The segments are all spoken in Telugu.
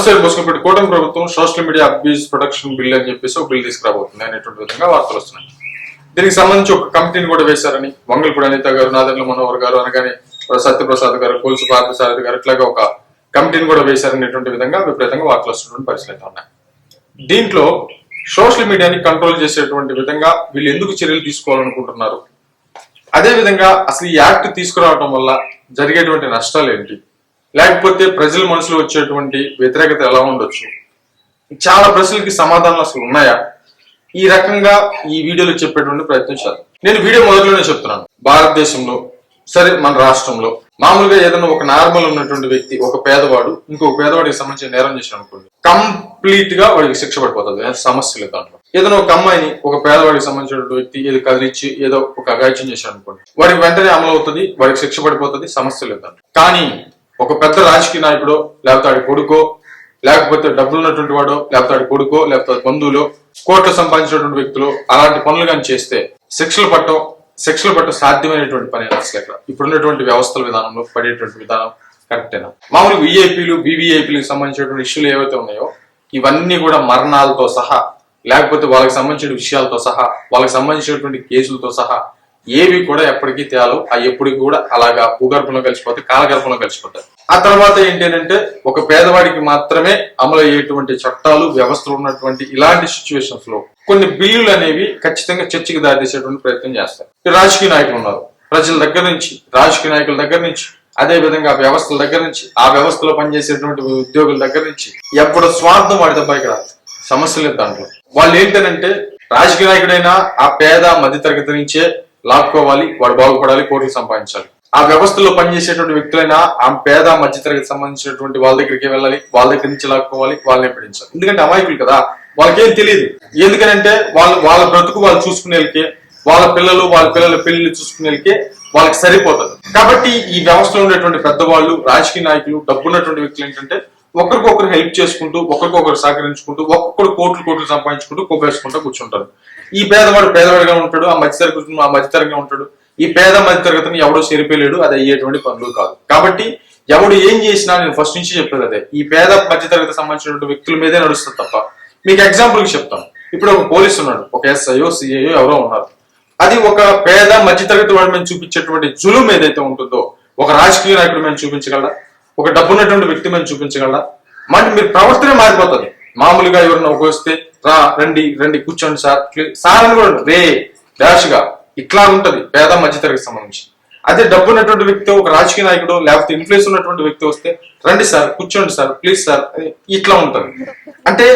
నమస్తే బొసుకుపెట్టి కూటమి ప్రభుత్వం social media abuse protection bill అని చెప్పేసి ఒక బిల్ తీసుకురాబోతుంది అనేటువంటి విధంగా వార్తలు వస్తున్నాయి. దీనికి సంబంధించి ఒక కమిటీని కూడా వేశారని వంగల్పూడి అనిత గారు నాదెండ్ల మనోహర్ గారు అనగానే సత్యప్రసాద్ గారు కొలుసు పార్థసారథి గారు ఇట్లాగా ఒక కమిటీని కూడా వేశారనేటువంటి విధంగా విపరీతంగా వార్తలు వస్తున్నటువంటి పరిస్థితులు అయితే ఉన్నాయి. దీంట్లో సోషల్ మీడియాని కంట్రోల్ చేసేటువంటి విధంగా వీళ్ళు ఎందుకు చర్యలు తీసుకోవాలనుకుంటున్నారు? అదే విధంగా అసలు ఈ యాక్ట్ తీసుకురావడం వల్ల జరిగేటువంటి నష్టాలు ఏంటి? లేకపోతే ప్రజల మనసులో వచ్చేటువంటి వ్యతిరేకత ఎలా ఉండొచ్చు? చాలా ప్రశ్నలకి సమాధానాలు అసలు ఉన్నాయా? ఈ రకంగా ఈ వీడియోలో చెప్పేటువంటి ప్రయత్నం చేద్దాం. నేను వీడియో మొదట్లోనే చెప్తున్నాను. భారతదేశంలో సరే మన రాష్ట్రంలో మామూలుగా ఏదైనా ఒక నార్మల్ ఉన్నటువంటి వ్యక్తి ఒక పేదవాడు ఇంకొక పేదవాడికి సంబంధించిన నేరం చేశాడు అనుకోండి కంప్లీట్గా వాడికి శిక్ష పడిపోతుంది. ఏం సమస్య లేదు దాంట్లో. ఏదైనా ఒక అమ్మాయిని ఒక పేదవాడికి సంబంధించిన వ్యక్తి ఏదో కదిలిచ్చి ఏదో ఒక అగాయిత్యం చేశాడు అనుకోండి వాడికి వెంటనే అమలు అవుతుంది వాడికి శిక్ష పడిపోతుంది సమస్య లేదు దాంట్లో. కానీ ఒక పెద్ద రాజకీయ నాయకుడు లేకపోతే ఆడి కొడుకో లేకపోతే డబ్బులు ఉన్నటువంటి వాడు లేకపోతే ఆడి కొడుకో లేకపోతే బంధువులు కోట్లు సంపాదించినటువంటి వ్యక్తులు అలాంటి పనులు కానీ చేస్తే శిక్షలు పట్టం శిక్షలు పట్టం సాధ్యమైనటువంటి పని అసలు ఇక్కడ ఇప్పుడున్నటువంటి వ్యవస్థల విధానంలో పడేటువంటి విధానం కరెక్టేనా మామూలు విఐపీలు బీవీఐపీలకు సంబంధించినటువంటి ఇష్యూలు ఏవైతే ఉన్నాయో ఇవన్నీ కూడా మరణాలతో సహా లేకపోతే వాళ్ళకి సంబంధించిన విషయాలతో సహా వాళ్ళకి సంబంధించినటువంటి కేసులతో సహా ఏవి కూడా ఎప్పటికీ తేలవు. ఆ ఎప్పటికి కూడా అలాగా భూగర్భంలో కలిసిపోతాయి కాలగర్భంలో కలిసిపోతాయి. ఆ తర్వాత ఏంటంటే ఒక పేదవాడికి మాత్రమే అమలు అయ్యేటువంటి చట్టాలు వ్యవస్థలు ఉన్నటువంటి ఇలాంటి సిచ్యువేషన్స్లో కొన్ని బిల్లులు అనేవి ఖచ్చితంగా చర్చకి దారితీసేటువంటి ప్రయత్నం చేస్తారు. రాజకీయ నాయకులు ఉన్నారు. ప్రజల దగ్గర నుంచి రాజకీయ నాయకుల దగ్గర నుంచి అదే విధంగా వ్యవస్థల దగ్గర నుంచి ఆ వ్యవస్థలో పనిచేసేటువంటి ఉద్యోగుల దగ్గర నుంచి ఎప్పుడు స్వార్థం వాడి తప్ప ఇక్కడ సమస్యలు దాంట్లో. వాళ్ళు ఏంటనంటే రాజకీయ నాయకుడైనా ఆ పేద మధ్యతరగతి నుంచే లాక్కోవాలి వాడు బాగుపడాలి కోట్లు సంపాదించాలి. ఆ వ్యవస్థలో పనిచేసేటువంటి వ్యక్తులైనా ఆ పేద మధ్యతరగతి సంబంధించినటువంటి వాళ్ళ దగ్గరికి వెళ్ళాలి వాళ్ళ దగ్గర నుంచి లాక్కోవాలి వాళ్ళని పడించాలి ఎందుకంటే అమాయకులు కదా వాళ్ళకేం తెలియదు. ఎందుకనంటే వాళ్ళు వాళ్ళ బ్రతుకు వాళ్ళు చూసుకునేళ్ళకే వాళ్ళ పిల్లలు వాళ్ళ పిల్లల పెళ్ళి చూసుకునేళ్ళకే వాళ్ళకి సరిపోతుంది. కాబట్టి ఈ వ్యవస్థలో ఉండేటువంటి పెద్దవాళ్ళు రాజకీయ నాయకులు డబ్బున్నటువంటి వ్యక్తులు ఏంటంటే ఒకరికొకరు హెల్ప్ చేసుకుంటూ ఒకరికొకరు సహకరించుకుంటూ ఒక్కొక్కరు కోట్లు కోట్లు సంపాదించుకుంటూ కొబ్బేసుకుంటూ కూర్చుంటారు. ఈ పేదవాడు పేదవాడిగా ఉంటాడు ఆ మధ్యతరగతి ఆ మధ్యతరగతిగా ఉంటాడు. ఈ పేద మధ్యతరగతిని ఎవడో సరిపోయలేడు అది అయ్యేటువంటి పనులు కాదు. కాబట్టి ఎవడు ఏం చేసినా నేను ఫస్ట్ నుంచి చెప్పేది అదే. ఈ పేద మధ్యతరగతి సంబంధించినటువంటి వ్యక్తుల మీదే నడుస్తుంది తప్ప మీకు ఎగ్జాంపుల్ చెప్తాను ఇప్పుడు ఒక పోలీస్ ఉన్నాడు ఒక ఎస్ఐయో సిఐయో ఎవరో ఉన్నారు. అది ఒక పేద మధ్యతరగతి వాడి మీద చూపించేటువంటి జులుం ఏదైతే ఉంటుందో ఒక రాజకీయ నాయకుడి మీద చూపించగలరా ఒక డబ్బు ఉన్నటువంటి వ్యక్తి మనం చూపించగలరా మరి మీరు ప్రవర్తనే మారిపోతుంది మామూలుగా ఎవరన్నా ఒక వస్తే రా రండి రండి కూర్చోండి సార్. సార్ అని కూడా రే డాష్గా ఇట్లా ఉంటది పేద మధ్యతరగతి సంబంధించి. అదే డబ్బు ఉన్నటువంటి వ్యక్తి ఒక రాజకీయ నాయకుడు లేకపోతే ఇన్ఫ్లుయెన్స్ ఉన్నటువంటి వ్యక్తి వస్తే రండి సార్ కూర్చోండి సార్ ప్లీజ్ సార్. ఇట్లా ఉంటుంది. అంటే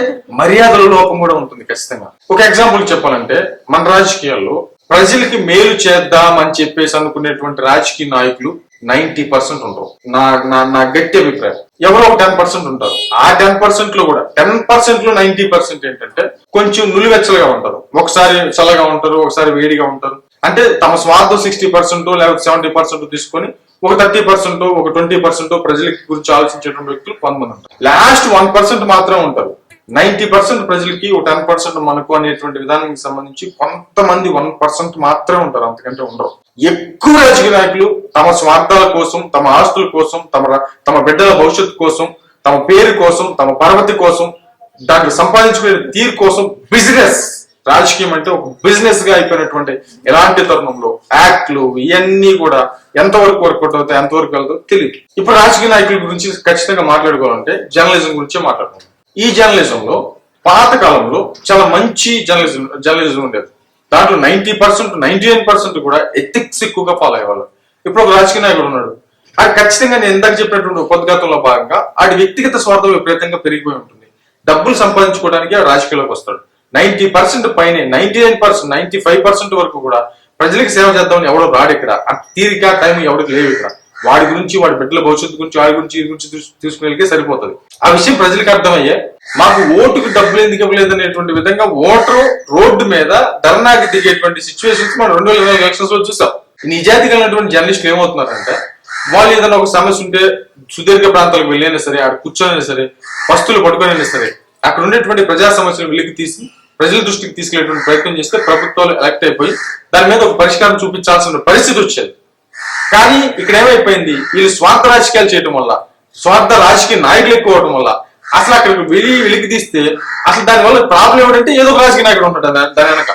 మర్యాదల లోపం కూడా ఉంటుంది ఖచ్చితంగా. ఒక ఎగ్జాంపుల్ చెప్పాలంటే మన రాజకీయాల్లో ప్రజలకి మేలు చేద్దాం అని చెప్పేసి అనుకునేటువంటి రాజకీయ నాయకులు నైన్టీ పర్సెంట్ ఉంటారు. నా నా నా గట్టి అభిప్రాయం. ఎవరో ఒక టెన్ పర్సెంట్ ఉంటారు. ఆ టెన్ పర్సెంట్లో కూడా టెన్ పర్సెంట్లో నైన్టీ పర్సెంట్ ఏంటంటే కొంచెం నులివెచ్చలుగా ఉంటారు. ఒకసారి చల్లగా ఉంటారు ఒకసారి వేడిగా ఉంటారు. అంటే తమ స్వార్థం సిక్స్టీ పర్సెంట్ లేకపోతే సెవెంటీ పర్సెంట్ తీసుకొని ఒక థర్టీ పర్సెంట్ ఒక ట్వంటీ పర్సెంట్ ప్రజలకి గురించి ఆలోచించేటువంటి వ్యక్తులు కొంతమంది ఉంటారు. లాస్ట్ వన్ పర్సెంట్ మాత్రం ఉంటారు. నైన్టీ పర్సెంట్ ప్రజలకి ఒక టెన్ పర్సెంట్ మనకు అనేటువంటి విధానానికి సంబంధించి కొంతమంది వన్ పర్సెంట్ మాత్రమే ఉంటారు అంతకంటే ఉండరు. ఎక్కువ రాజకీయ నాయకులు తమ స్వార్థాల కోసం తమ ఆస్తుల కోసం తమ తమ బిడ్డల భవిష్యత్తు కోసం తమ పేరు కోసం తమ పరపతి కోసం దాన్ని సంపాదించుకునే తీరు కోసం బిజినెస్. రాజకీయం అంటే ఒక బిజినెస్గా అయిపోయినటువంటి ఎలాంటి తరుణంలో యాక్ట్లు ఇవన్నీ కూడా ఎంతవరకు వర్కౌట్ అవుతాయి ఎంతవరకు వెళ్తాయో తెలియదు ఇప్పుడు రాజకీయ నాయకుల గురించి ఖచ్చితంగా మాట్లాడుకోవాలంటే జర్నలిజం గురించే మాట్లాడుకుంటాం ఈ జర్నలిజంలో పాత కాలంలో చాలా మంచి జర్నలిజం జర్నలిజం ఉండేది. దాంట్లో ninety percent ninety nine percent కూడా ఎథిక్స్ ఎక్కువగా ఫాలో అయ్యేవాళ్ళు. ఇప్పుడు ఒక రాజకీయ నాయకుడు ఉన్నాడు. అది ఖచ్చితంగా నేను ఇందాక చెప్పినటువంటి ఉపద్ఘాతంలో భాగంగా ఆడి వ్యక్తిగత స్వార్థం విపరీతంగా పెరిగిపోయి ఉంటుంది. డబ్బులు సంపాదించుకోవడానికి ఆ రాజకీయాల్లోకి వస్తాడు. నైన్టీ పర్సెంట్ పైన ninety nine percent ninety five percent వరకు కూడా ప్రజలకు సేవ చేద్దామని ఎవడో రాడు ఇక్కడ. ఆ తీరిక టైం ఎవరికి లేవు ఇక్కడ. వాడి గురించి వాడి బిడ్డల భవిష్యత్తు గురించి వాడి గురించి గురించి తీసుకునే సరిపోతుంది. ఆ విషయం ప్రజలకు అర్థమయ్యే మాకు ఓటుకు డబ్బులు ఎందుకు ఇవ్వలేదు అనేటువంటి విధంగా ఓటర్ రోడ్డు మీద ధర్నాకి దిగేటువంటి సిచ్యువేషన్స్ మనం రెండు వేల ఇరవై ఎలక్షన్స్లో చూసాం. నిజాతి కలిగినటువంటి జర్నలిస్టులు ఏమవుతున్నారంటే వాళ్ళు ఏదైనా ఒక సమస్య ఉంటే సుదీర్ఘ ప్రాంతాలకు వెళ్ళైనా సరే అక్కడ కూర్చొనైనా సరే వస్తువులు పట్టుకొనైనా సరే అక్కడ ఉండేటువంటి ప్రజా సమస్యలు వెలికి తీసి ప్రజల దృష్టికి తీసుకెళ్ళేటువంటి ప్రయత్నం చేస్తే ప్రభుత్వాలు ఎలక్ట్ అయిపోయి దాని మీద ఒక పరిష్కారం చూపించాల్సిన పరిస్థితి వచ్చేది. కానీ ఇక్కడ ఏమైపోయింది? వీళ్ళు స్వార్థ రాజకీయాలు చేయడం వల్ల స్వార్థ రాజకీయ నాయకులు ఎక్కువ అవడం వల్ల అసలు అక్కడ వెళ్ళి వెలికి తీస్తే అసలు దాని వల్ల ప్రాబ్లం ఏమిటంటే ఏదో ఒక రాజకీయ నాయకుడు ఉంటాడు దాని వెనక.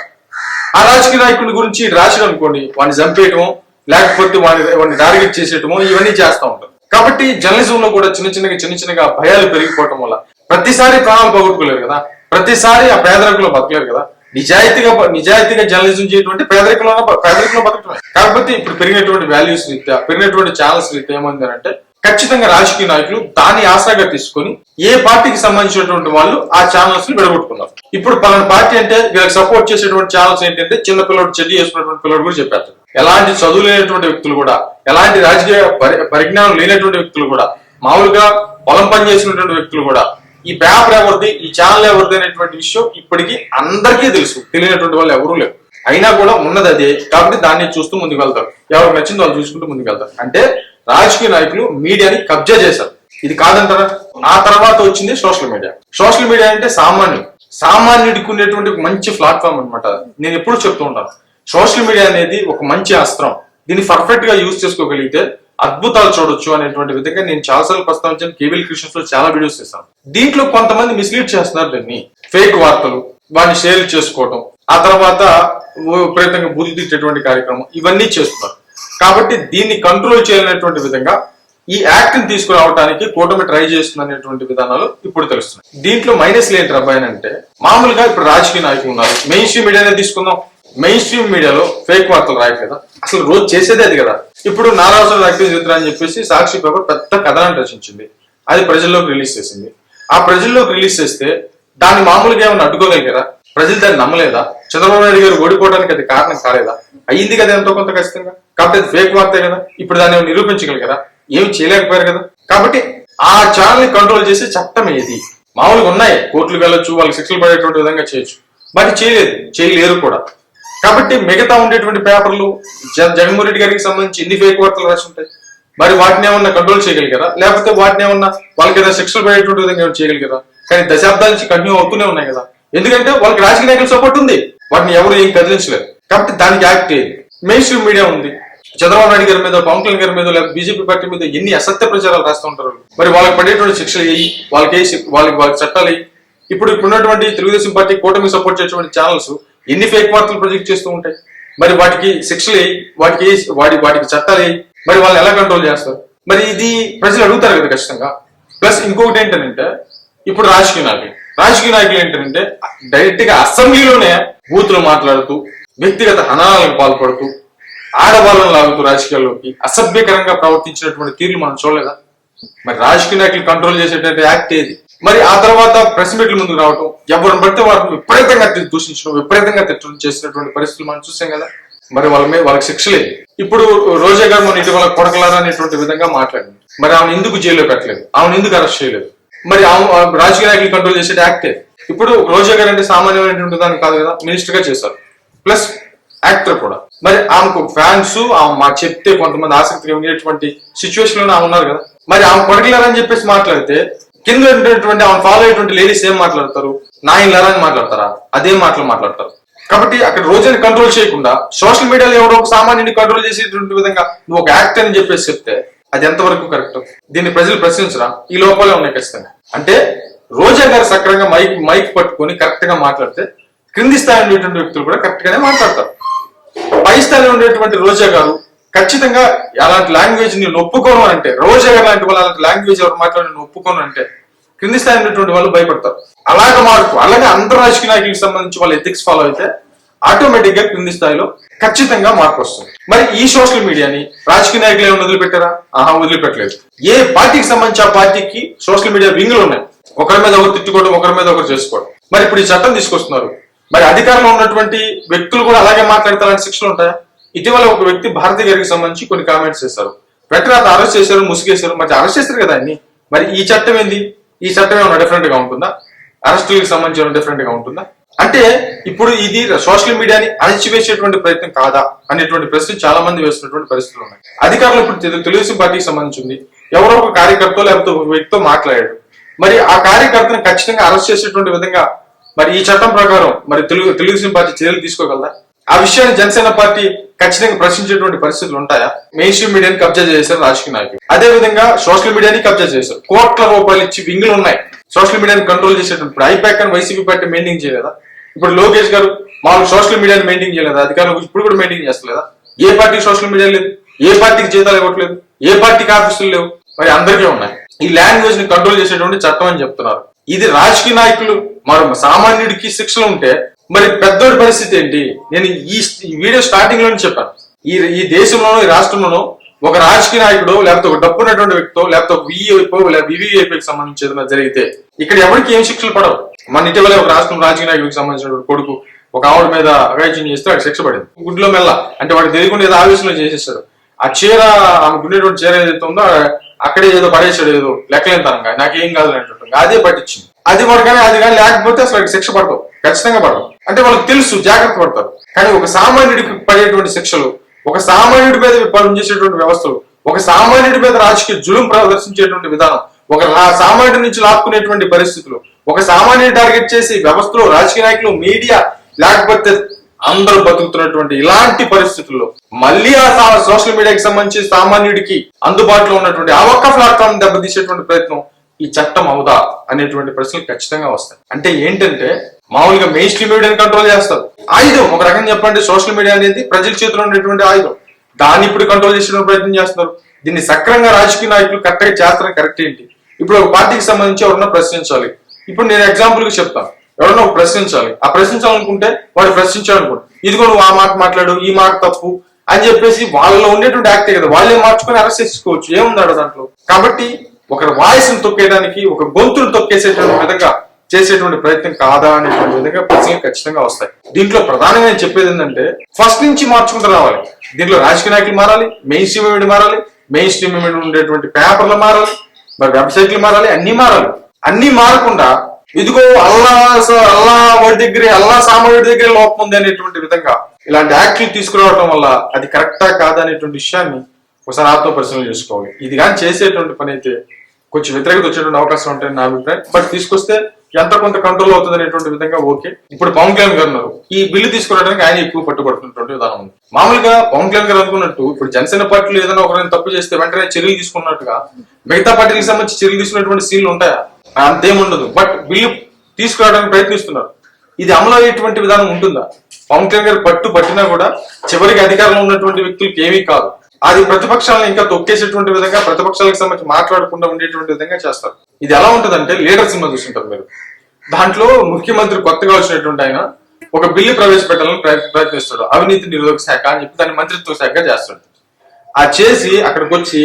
ఆ రాజకీయ నాయకుడి గురించి రాసిన అనుకోండి వాడిని చంపేయటం లేకపోతే వాడిని వాడిని టార్గెట్ చేసేయటము ఇవన్నీ చేస్తూ ఉంటారు కాబట్టి జర్నలిజం లో కూడా చిన్న చిన్నగా చిన్న చిన్నగా భయాలు పెరిగిపోవటం వల్ల ప్రతిసారి ప్రాణాలు పోగొట్టుకోలేరు కదా? ప్రతిసారి ఆ పేదరికంలో బతకలేరు కదా? నిజాయితీగా నిజాయితీగా జర్నలిజం చేయటం పేదరికంలో పేదరికంలో బతకటమే కాకపోతే ఇప్పుడు పెరిగినటువంటి వాల్యూస్ రీత్యా పెరిగినటువంటి ఛానల్స్ రీత్యా ఏమైంది అంటే ఖచ్చితంగా రాజకీయ నాయకులు దాన్ని ఆశగా తీసుకొని ఏ పార్టీకి సంబంధించినటువంటి వాళ్ళు ఆ ఛానల్స్ని విడగొట్టుకున్నారు. ఇప్పుడు పలానా పార్టీ అంటే వీళ్ళకి సపోర్ట్ చేసేటువంటి ఛానల్స్ ఏంటంటే చిన్న పిల్లడు చెల్లి చేసుకున్నటువంటి పిల్లడు కూడా చెప్పారు ఎలాంటి చదువు లేనటువంటి వ్యక్తులు కూడా ఎలాంటి రాజకీయ పరి- పరిజ్ఞానం లేనటువంటి వ్యక్తులు కూడా మామూలుగా పొలం పని చేసినటువంటి వ్యక్తులు కూడా ఈ పేపర్ ఎవరిది? ఈ ఛానల్ ఎవరిది అనేటువంటి విషయం ఇప్పటికీ అందరికీ తెలుసు. తెలియనటువంటి వాళ్ళు ఎవరూ లేరు. అయినా కూడా ఉన్నది అదే. కాబట్టి దాన్ని చూస్తూ ముందుకు వెళ్తారు. ఎవరు నచ్చింది వాళ్ళు చూసుకుంటూ ముందుకు వెళ్తారు. అంటే రాజకీయ నాయకులు మీడియాని కబ్జా చేశారు. ఇది కాదంటారా? ఆ తర్వాత వచ్చింది సోషల్ మీడియా. సోషల్ మీడియా అంటే సామాన్యుడు. సామాన్యుడికి ఉండేటువంటి మంచి ప్లాట్ఫామ్ అన్నమాట. నేను ఎప్పుడు చెప్తూ ఉంటాను. సోషల్ మీడియా అనేది ఒక మంచి అస్త్రం. దీన్ని పర్ఫెక్ట్గా యూజ్ చేసుకోగలిగితే అద్భుతాలు చూడొచ్చు అనేటువంటి విధంగా నేను చాలాసార్లు ప్రస్తావించిన. కేబుల్ క్రిస్టియన్స్లో చాలా వీడియోస్ చేస్తాను దీంట్లో కొంతమంది మిస్లీడ్ చేస్తున్నారు దీన్ని. ఫేక్ వార్తలు వాటిని షేర్ చేసుకోవటం ఆ తర్వాత విపరీతంగా బుద్ధి తిట్టేటువంటి కార్యక్రమం ఇవన్నీ చేస్తున్నారు. కాబట్టి దీన్ని కంట్రోల్ చేయాలనేటువంటి విధంగా ఈ యాక్ట్ని తీసుకురావడానికి కూటమి ట్రై చేస్తుంది అనేటువంటి విధానాలు ఇప్పుడు తెలుస్తున్నాయి. దీంట్లో మైనస్ ఏంటి అబ్బాయి అంటే మామూలుగా ఇప్పుడు రాజకీయ నాయకులు ఉన్నారు. మెయిన్ స్ట్రీమ్ మీడియానే తీసుకుందాం. మెయిన్ స్ట్రీమ్ మీడియాలో ఫేక్ వార్తలు రాయట్లేదా? అసలు రోజు చేసేదే అది కదా. ఇప్పుడు నారాజు యాక్టివ్ చిత్ర అని చెప్పేసి సాక్షి పేపర్ పెద్ద కథనాన్ని రచించింది. అది ప్రజల్లోకి రిలీజ్ చేసింది. ఆ ప్రజల్లోకి రిలీజ్ చేస్తే దాన్ని మామూలుగా ఏమైనా అడ్డుకోగలిగారా? ప్రజలు దాన్ని నమ్మలేదా? చంద్రబాబు నాయుడు గారు ఓడిపోవడానికి అది కారణం కాలేదా? అయ్యింది కదా ఎంతో కొంత ఖచ్చితంగా. కాబట్టి అది ఫేక్ వార్తే కదా. ఇప్పుడు దాన్ని ఏమైనా నిరూపించగలిగారా? ఏమి చేయలేకపోయారు కదా. కాబట్టి ఆ ఛానల్ని కంట్రోల్ చేసే చట్టం ఏది? మామూలుగా ఉన్నాయి. కోర్టులు వెళ్ళొచ్చు వాళ్ళకి శిక్షలు పడేటువంటి విధంగా చేయొచ్చు. మరి చేయలేదు. చేయలేరు కూడా. కాబట్టి మిగతా ఉండేటువంటి పేపర్లు జ- జగన్మోహన్ రెడ్డి గారికి సంబంధించి ఎన్ని ఫేక్ వార్తలు రాసి ఉంటాయి. మరి వాటిని ఏమన్నా కంట్రోల్ చేయగలిగారా? లేకపోతే వాటిని ఏమన్నా వాళ్ళకి ఏదైనా శిక్షలు పడేటువంటి విధంగా ఏమైనా చేయగలిగారా? కానీ దశాబ్దాల నుంచి కంటిన్యూ అవుతూనే ఉన్నాయి కదా. ఎందుకంటే వాళ్ళకి రాజకీయ నాయకులు సపోర్ట్ ఉంది. వాటిని ఎవరు ఏం కదిలించలేరు కాబట్టి దానికి యాక్ట్ మెయిన్ స్ట్రీమ్ మీడియా ఉంది. చంద్రబాబు నాయుడు గారి మీద పవన్ కళ్యాణ్ గారి మీద లేకపోతే బీజేపీ పార్టీ మీద ఎన్ని అసత్య ప్రచారాలు రాస్తూ ఉంటారు మరి వాళ్ళకి పడేటువంటి శిక్షలు వేయి వాళ్ళకి వాళ్ళకి వాళ్ళకి చట్టాలు ఇప్పుడు ఇప్పుడున్నటువంటి తెలుగుదేశం పార్టీ కూటమి సపోర్ట్ చేసేటువంటి ఛానల్స్ ఎన్ని ఫేక్ వార్తలు ప్రొజెక్ట్ చేస్తూ ఉంటాయి? మరి వాటికి శిక్షలు వాటికి వాటి వాటికి చట్టాలు మరి వాళ్ళని ఎలా కంట్రోల్ చేస్తారు? మరి ఇది ప్రజలు అడుగుతారు కదా ఖచ్చితంగా. ప్లస్ ఇంకొకటి ఏంటంటే ఇప్పుడు రాజకీయ నాయకులు. రాజకీయ నాయకులు ఏంటంటే డైరెక్ట్గా అసెంబ్లీలోనే బూతులు మాట్లాడుతూ వ్యక్తిగత హనాలకు పాల్పడుతూ ఆడవాళ్ళను లాగుతూ రాజకీయాల్లోకి అసభ్యకరంగా ప్రవర్తించినటువంటి తీర్లు మనం చూడలేదా? మరి రాజకీయ నాయకులు కంట్రోల్ చేసేటువంటి యాక్ట్ ఏది? మరి ఆ తర్వాత ప్రెస్ మీట్ల ముందుకు రావటం ఎవరిని బట్టి వారిని విపరీతంగా దూషించడం విపరీతంగా తిట్టడం చేసినటువంటి పరిస్థితులు మనం చూసాం కదా. మరి వాళ్ళ మీద వాళ్ళకి శిక్షలే ఇప్పుడు రోజా గారు మన ఇటీవల కొడకలారా అనేటువంటి విధంగా మాట్లాడింది మరి ఆమె ఎందుకు జైల్లో పెట్టలేదు? ఆమెను ఎందుకు అరెస్ట్ చేయలేదు? మరి ఆమె రాజకీయ నాయకులు కంట్రోల్ చేసేది యాక్టే ఇప్పుడు రోజా గారు అంటే సామాన్యమైనటువంటి దాన్ని కాదు కదా మినిస్టర్గా చేశారు. ప్లస్ యాక్టర్ కూడా. మరి ఆమెకు ఫ్యాన్స్ ఆమె మా చెప్తే కొంతమంది ఆసక్తిగా ఉండేటువంటి సిచ్యువేషన్లో ఆమె ఉన్నారు కదా. మరి ఆమె కొడకలారని చెప్పేసి మాట్లాడితే కింద ఉండేటువంటి ఆమె ఫాలో అయ్యేటువంటి లేడీస్ ఏం మాట్లాడతారు? నా ఇల్లరా అని మాట్లాడతారా? అదే మాటలు మాట్లాడతారు. కాబట్టి అక్కడ రోజుని కంట్రోల్ చేయకుండా సోషల్ మీడియాలో ఎవరో ఒక సామాన్యుని కంట్రోల్ చేసేటువంటి విధంగా నువ్వు ఒక యాక్టర్ అని చెప్పేసి చెప్తే అది ఎంతవరకు కరెక్ట్ దీన్ని ప్రజలు ప్రశ్నించరా? ఈ లోపాలే ఉన్నాయి ఖచ్చితంగా. అంటే రోజా గారు సక్రంగా మైక్ మైక్ పట్టుకొని కరెక్ట్గా మాట్లాడితే క్రింది స్థాయి ఉండేటువంటి వ్యక్తులు కూడా కరెక్ట్ గానే మాట్లాడతారు. పై స్థాయిలో ఉండేటువంటి రోజా గారు ఖచ్చితంగా అలాంటి లాంగ్వేజ్ని ఒప్పుకోను అని అంటే రోజా గారు లాంటి వాళ్ళు అలాంటి లాంగ్వేజ్ ఎవరు మాట్లాడి ఒప్పుకోను అంటే క్రింది స్థాయి ఉన్నటువంటి వాళ్ళు భయపడతారు. అలాగ మార్పు అలాగే అంతర్రాజకీయ నాయకులకు సంబంధించి వాళ్ళ ఎథిక్స్ ఫాలో అయితే ఆటోమేటిక్గా క్రింది స్థాయిలో ఖచ్చితంగా మార్పు వస్తుంది. మరి ఈ సోషల్ మీడియాని రాజకీయ నాయకులు ఏమైనా వదిలిపెట్టారా? ఆహా వదిలిపెట్టలేదు. ఏ పార్టీకి సంబంధించి ఆ పార్టీకి సోషల్ మీడియా వింగులు ఉన్నాయి? ఒకరి మీద ఒకరు తిట్టుకోవడం ఒకరి మీద ఒకరు చేసుకోవడం. మరి ఇప్పుడు ఈ చట్టం తీసుకొస్తున్నారు. మరి అధికారంలో ఉన్నటువంటి వ్యక్తులు కూడా అలాగే మాట్లాడతారని శిక్షలు ఉంటాయా? ఇటీవల ఒక వ్యక్తి భారతి గారికి సంబంధించి కొన్ని కామెంట్స్ చేశారు. వెంటనే అతను అరెస్ట్ చేశారు ముసుగేశారు. మరి అరెస్ట్ చేశారు కదా అన్ని? మరి ఈ చట్టం ఏంది? ఈ చట్టం ఏమైనా డిఫరెంట్గా ఉంటుందా? అరెస్టులకు సంబంధించి ఏమైనా డిఫరెంట్గా ఉంటుందా? అంటే ఇప్పుడు ఇది సోషల్ మీడియాని అణచివేసేటువంటి ప్రయత్నం కాదా అనేటువంటి ప్రశ్న చాలా మంది వేస్తున్నటువంటి పరిస్థితులు ఉన్నాయి. అధికారులు ఇప్పుడు తెలుగుదేశం పార్టీకి సంబంధించింది ఎవరో ఒక కార్యకర్త లేకపోతే ఒక వ్యక్తితో మాట్లాడాడు. మరి ఆ కార్యకర్తను ఖచ్చితంగా అరెస్ట్ చేసేటువంటి విధంగా మరి ఈ చట్టం ప్రకారం మరి తెలుగు తెలుగుదేశం పార్టీ చర్యలు తీసుకోగలదా? ఆ విషయాన్ని జనసేన పార్టీ ఖచ్చితంగా ప్రశ్నించేటువంటి పరిస్థితులు ఉంటాయా? మెయిన్ స్ట్రీమ్ మీడియాని కబ్జా చేశారు రాజకీయ నాయకులు. అదే విధంగా సోషల్ మీడియాని కబ్జా చేశారు. కోట్ల రూపాయలు ఇచ్చి వింగులు ఉన్నాయి. సోషల్ మీడియాని కంట్రోల్ చేసేటప్పుడు ఇప్పుడు ఐపాక్ అని వైసీపీ పార్టీ మెయింటైన్ చేయలేదా? ఇప్పుడు లోకేష్ గారు మామూలు సోషల్ మీడియాని మెయింటైన్ చేయలేదా? అధికారులు ఇప్పుడు కూడా మెయింటైన్ చేస్తలేదా? ఏ పార్టీ సోషల్ మీడియా లేదు? ఏ పార్టీకి జీతాలు ఇవ్వట్లేదు? ఏ పార్టీకి ఆఫీసులు లేవు? మరి అందరికీ ఉన్నాయి. ఈ లాంగ్వేజ్ని కంట్రోల్ చేసేటువంటి చట్టం అని చెప్తున్నారు. ఇది రాజకీయ నాయకులు మరి సామాన్యుడికి శిక్షలు ఉంటే మరి పెద్దోడి పరిస్థితి ఏంటి? నేను ఈ ఈ వీడియో స్టార్టింగ్లోనే చెప్పాను. ఈ ఈ దేశంలోనో ఈ రాష్ట్రంలోనో ఒక రాజకీయ నాయకుడు లేకపోతే ఒక డబ్బు ఉన్నటువంటి వ్యక్తితో లేకపోతే ఒక విఐపో లేదా వివిఐపీకి సంబంధించి ఏదైనా జరిగితే ఇక్కడ ఎవరికి ఏం శిక్షలు పడవు. మన ఇటీవల ఒక రాష్ట్రం రాజకీయ నాయకుడికి సంబంధించిన కొడుకు ఒక ఆవిడ మీద అగాయిత్యం చేస్తే వాడికి శిక్ష పడింది. గుడ్లో మెల్ల. అంటే వాడు తెలియకుండా ఏదో ఆవేశంలో చేసేసాడు. ఆ చీర ఆమె ఉండేటువంటి చీర ఏదైతే ఉందో అక్కడే ఏదో పడేసాడు ఏదో లెక్కలేని తనంగా నాకేం కాదు అంటుంటుంది. అదే పట్టించింది. అది పడకనే అది కానీ లేకపోతే అసలు శిక్ష పడతావు ఖచ్చితంగా పడవు అంటే వాళ్ళకి తెలుసు జాగ్రత్త పడతారు. కానీ ఒక సామాన్యుడికి పడేటువంటి శిక్షలు ఒక సామాన్యుడి మీద పనిచేసేటువంటి వ్యవస్థలు ఒక సామాన్యుడి మీద రాజకీయ జులుం ప్రదర్శించేటువంటి విధానం ఒక సామాన్యుడి నుంచి లాక్కునేటువంటి పరిస్థితులు ఒక సామాన్యుని టార్గెట్ చేసి వ్యవస్థలో రాజకీయ నాయకులు మీడియా లేకపోతే అందరూ బతుకుతున్నటువంటి ఇలాంటి పరిస్థితుల్లో మళ్ళీ ఆ సోషల్ మీడియాకి సంబంధించి సామాన్యుడికి అందుబాటులో ఉన్నటువంటి ఆ ఒక్క ప్లాట్ఫామ్ దెబ్బతీసేటువంటి ప్రయత్నం ఈ చట్టం అవుదా అనేటువంటి ప్రశ్నలు ఖచ్చితంగా వస్తాయి. అంటే ఏంటంటే మామూలుగా మెయిన్ స్ట్రీమ్ మీడియాని కంట్రోల్ చేస్తారు. ఆయుధం ఒక రకంగా చెప్పండి సోషల్ మీడియా అనేది ప్రజల చేతిలో ఉండేటువంటి ఆయుధం. దాన్ని ఇప్పుడు కంట్రోల్ చేసే ప్రయత్నం చేస్తున్నారు. దీన్ని సక్రంగా రాజకీయ నాయకులు కరెక్ట్గా చేస్తారు కరెక్ట్ ఏంటి? ఇప్పుడు ఒక పార్టీకి సంబంధించి ఎవరన్నా ప్రశ్నించాలి. ఇప్పుడు నేను ఎగ్జాంపుల్గా చెప్తాను ఎవరన్నా ఒక ప్రశ్నించాలి. ఆ ప్రశ్నించాలనుకుంటే వాడు ప్రశ్నించాలనుకోండి ఇదిగో నువ్వు ఆ మాట మాట్లాడు ఈ మాట తప్పు అని చెప్పేసి వాళ్ళలో ఉండేటువంటి యాక్టే కదా వాళ్ళే మార్చుకొని అరెస్ట్ చేసుకోవచ్చు ఏముందాడు దాంట్లో? కాబట్టి ఒకరి వాయిస్ను తొక్కేయడానికి ఒక గొంతును తొక్కేసేటువంటి విధంగా చేసేటువంటి ప్రయత్నం కాదా అనేటువంటి విధంగా ప్రశ్నలు ఖచ్చితంగా వస్తాయి. దీంట్లో ప్రధానంగా నేను చెప్పేది ఏంటంటే ఫస్ట్ నుంచి మార్చుకుంటూ రావాలి. దీంట్లో రాజకీయ నాయకులు మారాలి మెయిన్ స్ట్రీమ్ ఏమిటి మారాలి మెయిన్ స్ట్రీమ్ ఏమిటి ఉండేటువంటి పేపర్లు మారాలి మరి వెబ్సైట్లు మారాలి అన్ని మారాలి. అన్ని మారకుండా ఇదిగో అల్లా స- అల్లా వాడి దగ్గర అల్లా సామాన్యుడి దగ్గర లోపం ఉంది అనేటువంటి విధంగా ఇలాంటి యాక్ట్లు తీసుకురావడం వల్ల అది కరెక్టా కాదా అనేటువంటి విషయాన్ని ఒకసారి ఆత్మ పరిశీలన చేసుకోవాలి. ఇది కానీ చేసేటువంటి పని అయితే కొంచెం వ్యతిరేకత వచ్చేటువంటి అవకాశం ఉంటాయని నా అభిప్రాయం. బట్ తీసుకొస్తే ఎంత కొంత కంట్రోల్ అవుతుంది అనేటువంటి విధంగా ఓకే. ఇప్పుడు పవన్ కళ్యాణ్ గారు ఉన్నారు. ఈ బిల్లు తీసుకురావడానికి ఆయన ఎక్కువ పట్టుబడుతున్నటువంటి విధానం ఉంది. మామూలుగా పవన్ కళ్యాణ్ గారు అనుకున్నట్టు ఇప్పుడు జనసేన పార్టీలు ఏదైనా ఒకరైనా తప్పు చేస్తే వెంటనే చర్యలు తీసుకున్నట్టుగా మిగతా పార్టీలకు సంబంధించి చర్యలు తీసుకున్నటువంటి సీన్లు ఉంటాయా? అంతేముండదు. బట్ బిల్లు తీసుకురావడానికి ప్రయత్నిస్తున్నారు. ఇది అమలు అయ్యేటువంటి విధానం ఉంటుందా? పవన్ కళ్యాణ్ గారు పట్టు పట్టినా కూడా చివరికి అధికారంలో ఉన్నటువంటి వ్యక్తులకు ఏమీ కాదు. అది ప్రతిపక్షాలను ఇంకా తొక్కేసేటువంటి విధంగా ప్రతిపక్షాలకు సంబంధించి మాట్లాడకుండా ఉండేటువంటి విధంగా చేస్తారు. ఇది ఎలా ఉంటుందంటే లీడర్ సినిమా చూసుంటారు మీరు. దాంట్లో ముఖ్యమంత్రి కొత్తగా వచ్చినటువంటి ఆయన ఒక బిల్లు ప్రవేశపెట్టాలని ప్రయత్నిస్తాడు. అవినీతి నిరోధక శాఖ అని చెప్పి దాన్ని మంత్రిత్వ శాఖ చేస్తాడు. ఆ చేసి అక్కడికి వచ్చి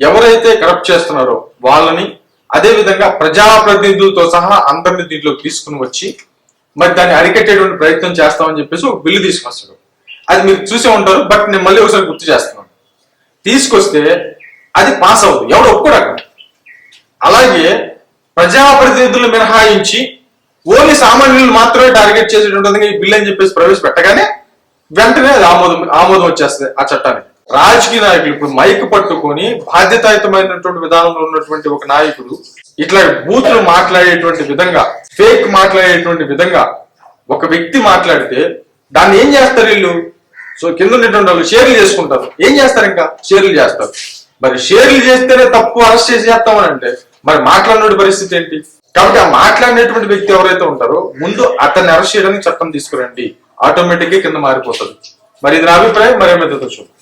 ఎవరైతే కరప్ట్ చేస్తున్నారో వాళ్ళని అదే విధంగా ప్రజాప్రతినిధులతో సహా అందరిని దీంట్లోకి తీసుకుని వచ్చి మరి దాన్ని అరికట్టేటువంటి ప్రయత్నం చేస్తామని చెప్పేసి ఒక బిల్లు తీసుకొస్తాడు. అది మీరు చూసే ఉంటారు బట్ నేను మళ్ళీ ఒకసారి గుర్తు చేస్తున్నాను తీసుకొస్తే అది పాస్ అవుతుంది. ఎవడు ఒప్పుకోడు అలాగే ప్రజాప్రతినిధులు మినహాయించి ఓన్లీ సామాన్యులు మాత్రమే టార్గెట్ చేసేటువంటి ఈ బిల్ అని చెప్పేసి ప్రవేశపెట్టగానే వెంటనే అది ఆమోదం ఆమోదం వచ్చేస్తుంది ఆ చట్టానికి. రాజకీయ నాయకులు ఇప్పుడు మైక్ పట్టుకొని బాధ్యతాయుతమైనటువంటి విధానంలో ఉన్నటువంటి ఒక నాయకుడు ఇట్లా బూతులు మాట్లాడేటువంటి విధంగా ఫేక్ మాట్లాడేటువంటి విధంగా ఒక వ్యక్తి మాట్లాడితే దాన్ని ఏం చేస్తారు వీళ్ళు? సో కింద ఉన్నటువంటి వాళ్ళు షేర్లు చేసుకుంటారు. ఏం చేస్తారు ఇంకా? షేర్లు చేస్తారు. మరి షేర్లు చేస్తేనే తప్పు అరెస్ట్ చేసి చేస్తామని అంటే మరి మాట్లాడిన పరిస్థితి ఏంటి? కాబట్టి ఆ మాట్లాడినటువంటి వ్యక్తి ఎవరైతే ఉంటారో ముందు అతన్ని అరెస్ట్ చేయడానికి చట్టం తీసుకురండి. ఆటోమేటిక్గా కింద మారిపోతుంది. మరి ఇది నా అభిప్రాయం మరేమైతే చూద్దాం.